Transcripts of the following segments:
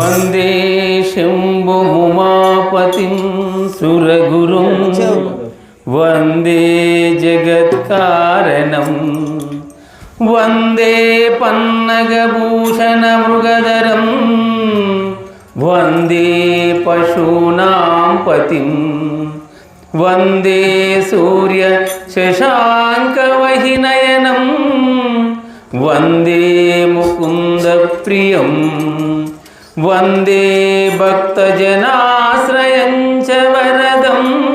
वंदे शुभुमापतिरगुर वंदे शम्भुमुमापतिं वंदे वंदे मृगधरम वंदे पशूना पति वंदे सूर्य वंदे वंदे मुकुंद मुकुन्दप्रियम्। ముకుందప్రియం వందే భక్తజనాశ్రయం చ వరదం.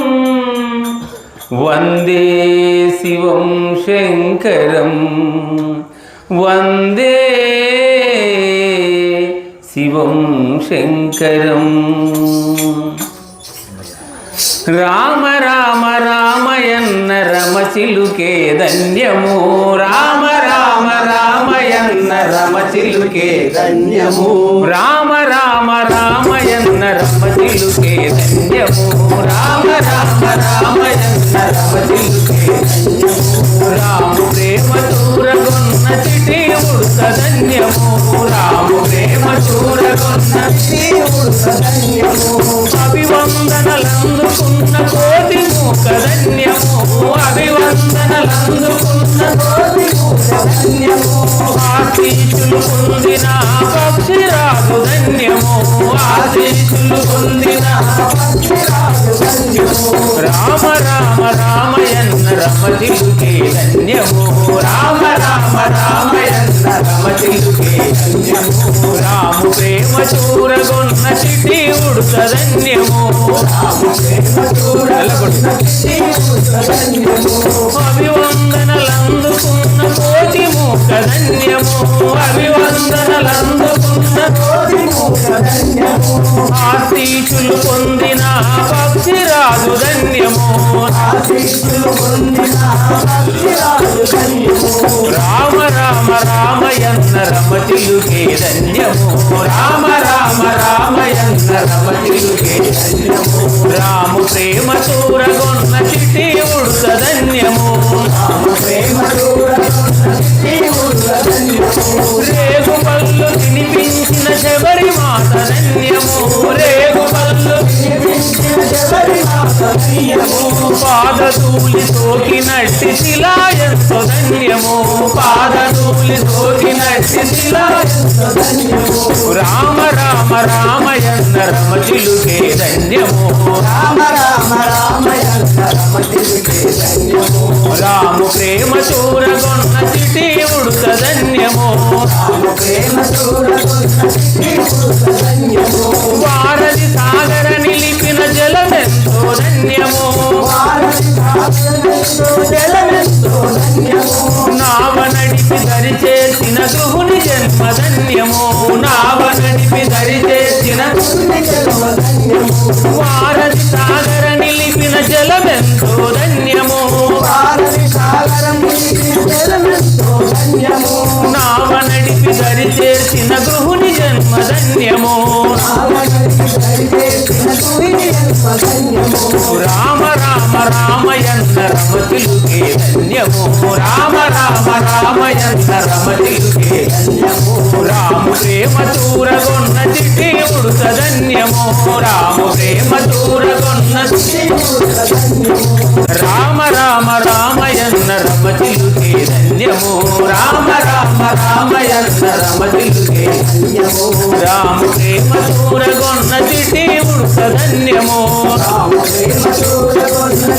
వందే శివం శంకరం. వందే శివం శంకరం. రామ రామ రామయన్న రమచిలుకే ధన్యము. రామ రామ రామయన్న రమచిలుకే ధన్యము. రామ రామ రామయన్న రమచిలుకే ధన్యము. రామ రామ రామయన్న రమచిలుకే ధన్యము. రాము ప్రేమ చూరగొన్న చిటి ఉడుత ధన్యము. రాము ప్రేమ చూరగొన్న చిటి ఉడుత ధన్యము. అభివందనలందుకున్న కోటి మూక ధన్యము. అభివందనలందుకున్న ఆశీషులు పొందిన పక్షిరాజు ధన్యము ఆశీషులు పొందిన రామ రామ రామయన్న రమతిలుకే ధన్యము. రామ రామ రామయన్న రమతిలుకే ధన్యము. రాము ప్రేమ చూరగొన్న చిటి ఉడుత ధన్యము. రాము ప్రేమ చూరగొన్న చిటి ఉడుత ధన్యము. అభివందనలందుకున్న కోటి మూక ధన్యము. అభివందనలందుకున్న కోటి మూక ధన్యము. ఆశీషులు పొందిన పక్షిరాజు ధన్యము ఆశీషులు పొందిన ధన్యము రామ రామ రామయన్న రమతిలుకే ధన్యము రామ రామ రామయన్న రమతిలుకే ధన్యము రాము ప్రేమ చూరగొన్న చిట్టి ఉడుత ధన్యము. రామ ప్రేమ చూరగొన్న చిట్టి ఉడుత రేగు పళ్ళు తినిపించిన శబరి మాత ధన్యము. రేగు పళ్ళు తినిపించిన శబరి మాత ధన్యము. పాదధూళి సోకినట్టి శిలాయంతో ధన్యము. పాదధూళి సోకినట్టి శిలాయంతో ధన్యము. రామ రామ రామయన్న రమచిలుకే ధన్యము. రామ రామ రామయన్న రమచిలుకే ధన్యము. రాము ప్రేమ చూరగొన్న చిటి ఉడుత ధన్యము. వారధి సాగర నిలిపిన జలమెంతో ధన్యము. జలమెంతో నావ నడిపి దరిచేసిన గృహుని జన్మ సరిచేసిన గృహుని జన్మధన్యము. రామ రామ రామయన్న రమతిలుకే ధన్యము. రామ రామ రామయన్న రమతిలుకే ధన్యము. రాము ప్రేమ దూరగొన్న చిట్టి ఉడుత ధన్యము. రాము ప్రేమ దూరగొన్న రామయన్న రామ ప్రేమ చూరగొన్న చిట్టి ఉడుత రామ ప్రేమ చూరగొన్న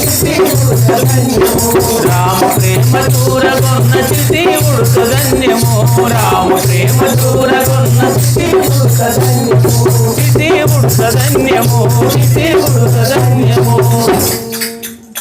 చిట్టి ఉడుత ధన్యము ప్రేమ చూరగొన్న